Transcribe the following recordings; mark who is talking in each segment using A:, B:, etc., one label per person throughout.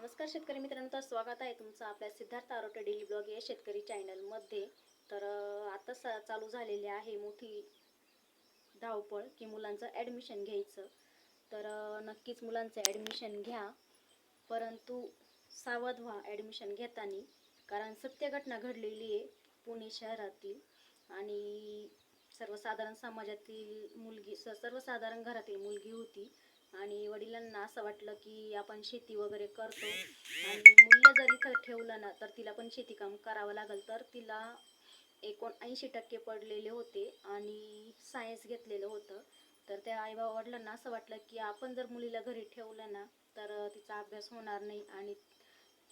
A: नमस्कार शेतकरी मित्रांनो तर स्वागत आहे तुमचं आपल्या सिद्धार्थ आरोटे डेली ब्लॉग या शेतकरी चॅनलमध्ये तर आता सा चालू झालेली आहे मोठी धावपळ की मुलांचं ॲडमिशन घ्यायचं. तर नक्कीच मुलांचं ॲडमिशन घ्या. परंतु सावध व्हा ॲडमिशन घेताना कारण सत्य घटना घडलेली आहे पुणे शहरातील आणि सर्वसाधारण समाजातील मुलगी स सर्वसाधारण घरातील मुलगी होती. आणि वडिलांना असं वाटलं की आपण शेती वगैरे करतो आणि मुलं जर इथं ठेवलं ना तर तिला पण शेतीकाम करावं लागेल. तर तिला एकोणऐंशी टक्के पडलेले होते आणि सायन्स घेतलेलं होतं. तर त्या आई वडिलांना असं वाटलं की आपण जर मुलीला घरी ठेवलं ना तर तिचा अभ्यास होणार नाही आणि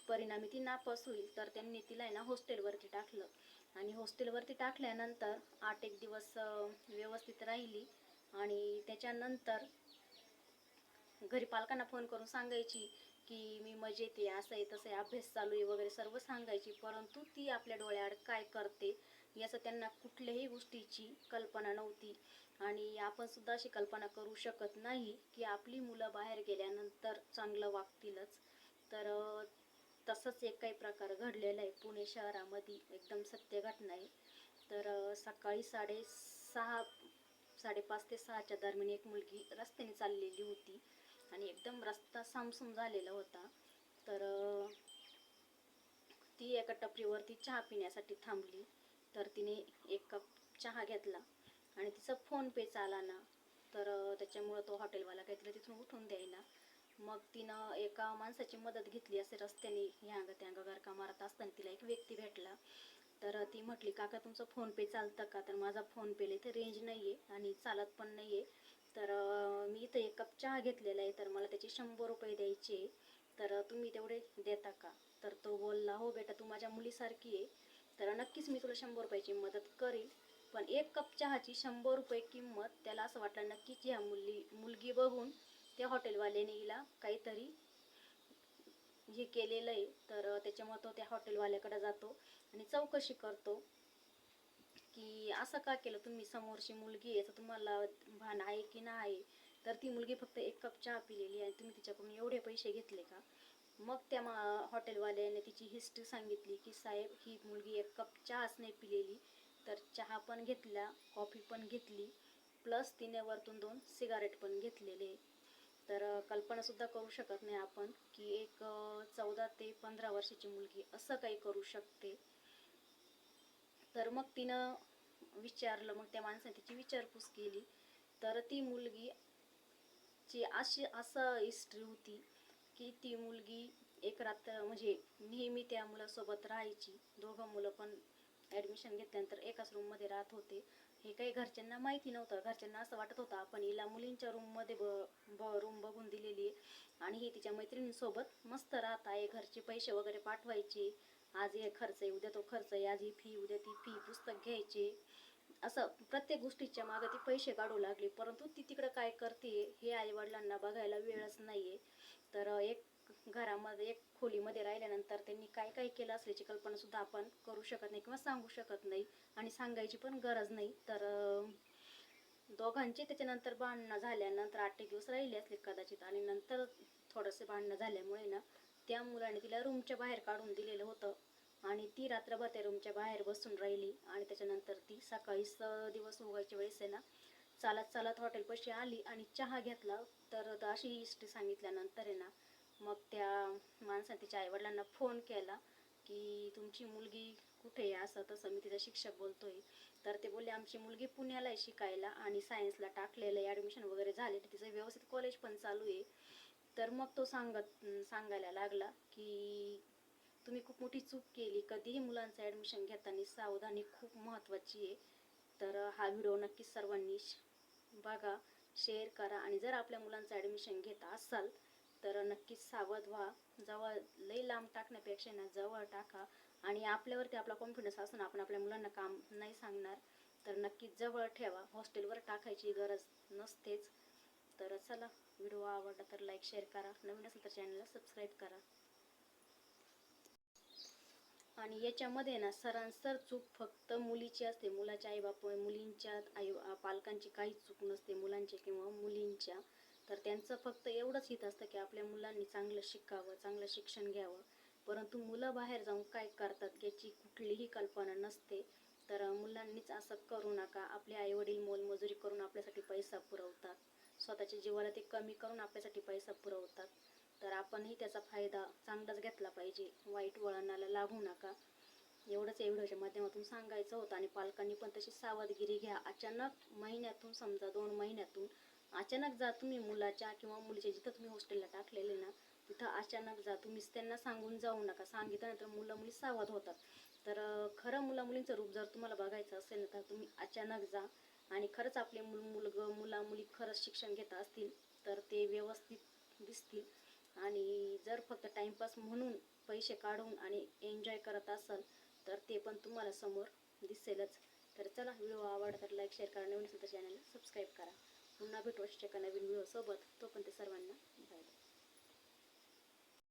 A: परिणामी ती नापास होईल. तर त्यांनी तिला आहे ना हॉस्टेलवरती टाकलं. आणि हॉस्टेलवरती टाकल्यानंतर आठ एक दिवस व्यवस्थित राहिली आणि त्याच्यानंतर घरी पालकांना फोन करून सांगायची की मी मजेत आहे असं आहे तसं आहे अभ्यास चालू आहे वगैरे सर्व सांगायची. परंतु ती आपल्या डोळ्याआड काय करते याचं त्यांना कुठल्याही गोष्टीची कल्पना नव्हती. आणि आपण सुद्धा अशी कल्पना करू शकत नाही की आपली मुलं बाहेर गेल्यानंतर चांगलं वागतीलच. तर तसंच एक काही प्रकार घडलेला आहे. पुणे शहरामध्ये एकदम सत्य घटना आहे. तर सकाळी साडे सहा साडेपाच ते सहाच्या दरम्यान एक मुलगी रस्त्याने चाललेली होती. आणि एकदम रस्ता सामसूम झालेला होता. तर ती एका टपरीवरती चहा पिण्यासाठी थांबली. तर तिने एक कप चहा घेतला आणि तिचा फोन पे चाला ना तर त्याच्यामुळं तो हॉटेलवाला काहीतरी तिथून उठून द्यायला. मग तिनं एका माणसाची मदत घेतली असे रस्त्याने ह्यांग त्यांग गरका मारत असताना तिला एक व्यक्ती भेटला. तर ती म्हटली काका तुमचं फोनपे चालतं का? तर माझा फोनपेला इथे रेंज नाही आहे आणि चालत पण नाही आहे तर मी इथं एक कप चहा घेतलेला आहे तर मला त्याचे शंभर रुपये द्यायचे तर तुम्ही तेवढे देता का? तर तो बोलला हो बेटा तू माझ्या मुलीसारखी आहे. तर नक्कीच मी तुला शंभर रुपयाची मदत करेल पण एक कप चहाची शंभर रुपये किंमत त्याला असं वाटलं नक्कीच ह्या मुली मुलगी बघून त्या हॉटेलवाल्याने हिला काहीतरी हे केलेलं आहे. तर त्याच्यामुळं तो त्या हॉटेलवाल्याकडे जातो आणि चौकशी करतो. की असं का केलं? तुम्ही समोरची मुलगी आहे तर तुम्हाला भान आहे की नाही? तर ती मुलगी फक्त एक कप चहा पिलेली आणि तुम्ही तिच्याकडून एवढे पैसे घेतले का? मग त्या मा हॉटेलवाल्याने तिची हिस्ट्री सांगितली की साहेब ही मुलगी एक कप चहाच नाही पिलेली. तर चहा पण घेतला कॉफी पण घेतली प्लस तिने वरतून दोन सिगारेट पण घेतलेले. तर कल्पनासुद्धा करू शकत नाही आपण की एक चौदा ते पंधरा वर्षाची मुलगी असं काही करू शकते. तर मग तिनं विचारलं मग त्या माणसाने तिची विचारपूस केली. तर ती मुलगी ची अशी असं हिस्ट्री होती की ती मुलगी एक रात्र म्हणजे नेहमी त्या मुलासोबत राहायची. दोघं मुलं पण ॲडमिशन घेतल्यानंतर एकाच रूममध्ये राहत होते. हे काही घरच्यांना माहिती नव्हतं. घरच्यांना असं वाटत होतं आपण हिला मुलींच्या रूममध्ये ब ब रूम बघून दिलेली आहे. आणि ही तिच्या मैत्रिणींसोबत मस्त राहत आहे. घरचे पैसे वगैरे पाठवायचे. आज हे खर्च आहे उद्या तो खर्च आहे आज ही फी उद्या ती फी पुस्तक घ्यायची. असं प्रत्येक गोष्टीच्या मागे ती पैसे काढू लागली परंतु ती तिकडं काय करते हे आई वडिलांना बघायला वेळच नाहीये. तर एक घरामध्ये एक खोलीमध्ये राहिल्यानंतर त्यांनी काय काय केलं असल्याची कल्पना सुद्धा आपण करू शकत नाही किंवा सांगू शकत नाही आणि सांगायची पण गरज नाही. तर दोघांचे त्याच्यानंतर भांडणं झाल्यानंतर आठ एक दिवस राहिले असले कदाचित आणि नंतर थोडंसे भांडणं झाल्यामुळे ना त्या मुलाने तिला रूमच्या बाहेर काढून दिलेलं होतं. आणि ती रात्रभर त्या रूमच्या बाहेर बसून राहिली. आणि त्याच्यानंतर ती सकाळी स दिवस उगायच्या वेळेस आहे ना चालत चालत हॉटेलपाशी आली आणि चहा घेतला. तर अशी हिस्ट्री सांगितल्यानंतर आहे ना मग त्या माणसाने तिच्या आईवडिलांना फोन केला की तुमची मुलगी कुठे आहे? असं तसं मी तिचा शिक्षक बोलतोय. तर ते बोलले आमची मुलगी पुण्याला आहे शिकायला आणि सायन्सला टाकलेलं आहे. ॲडमिशन वगैरे झाले. तिचं व्यवस्थित कॉलेज पण चालू आहे. तर मग तो सांगत सांगायला लागला की तुम्ही खूप मोठी चूक केली. कधीही मुलांचं ॲडमिशन घेताना सावधानी खूप महत्त्वाची आहे. तर हा व्हिडिओ नक्कीच सर्वांनी बघा शेअर करा. आणि जर आपल्या मुलांचं ॲडमिशन घेत असाल तर नक्कीच सावध व्हा. जवळ लई लांब टाकण्यापेक्षा ना जवळ टाका. आणि आपल्यावरती आपला कॉन्फिडन्स असून आपण आपल्या मुलांना काम नाही सांगणार. तर नक्कीच जवळ ठेवा. हॉस्टेलवर टाकायची गरज नसतेच. तर चला व्हिडिओ आवडला तर लाईक शेअर करा. नवीन असेल तर चॅनलला सबस्क्राईब करा. आणि याच्यामध्ये ना सरांसर चूक फक्त मुलीची असते. मुलाच्या आई बाप मुलींच्या आई पालकांची काहीच चूक नसते मुलांच्या किंवा मुलींच्या. तर त्यांचं फक्त एवढंच हित असतं की आपल्या मुलांनी चांगलं शिकावं चांगलं शिक्षण घ्यावं. परंतु मुलं बाहेर जाऊन काय करतात याची कुठलीही कल्पना नसते. तर मुलांनीच असं करू नका. आपले आईवडील मोलमजुरी करून आपल्यासाठी पैसा पुरवतात. स्वतःच्या जीवाला ते कमी करून आपल्यासाठी पैसा पुरवतात. तर आपणही त्याचा फायदा चांगलाच घेतला पाहिजे. वाईट वळणाला लागू नका. एवढंच या व्हिडिओच्या माध्यमातून सांगायचं होतं आणि पालकांनी पण तशी सावधगिरी घ्या. अचानक महिन्यातून समजा दोन महिन्यातून अचानक जा तुम्ही मुलाच्या किंवा मुलीच्या जिथं तुम्ही हॉस्टेलला टाकलेले ना तिथं अचानक जा. तुम्हीच त्यांना सांगून जाऊ नका. सांगितल्यानंतर मुलं मुली सावध होतात. तर खरं मुला मुलींचं रूप जर तुम्हाला बघायचं असेल ना तर तुम्ही अचानक जा. आणि खरंच आपले मुल मुलगं मुला मुली खरंच शिक्षण घेत असतील तर ते व्यवस्थित दिसतील. आणि जर फक्त टाइमपास म्हणून पैसे काढून आणि एन्जॉय करत असाल तर ते पण तुम्हाला समोर दिसेलच. तर चला व्हिडिओ आवडला तर लाईक शेअर करा. नवीन असेल तर चॅनलला सबस्क्राईब करा. पुन्हा भेटू शकता एका नवीन तो पण ते सर्वांना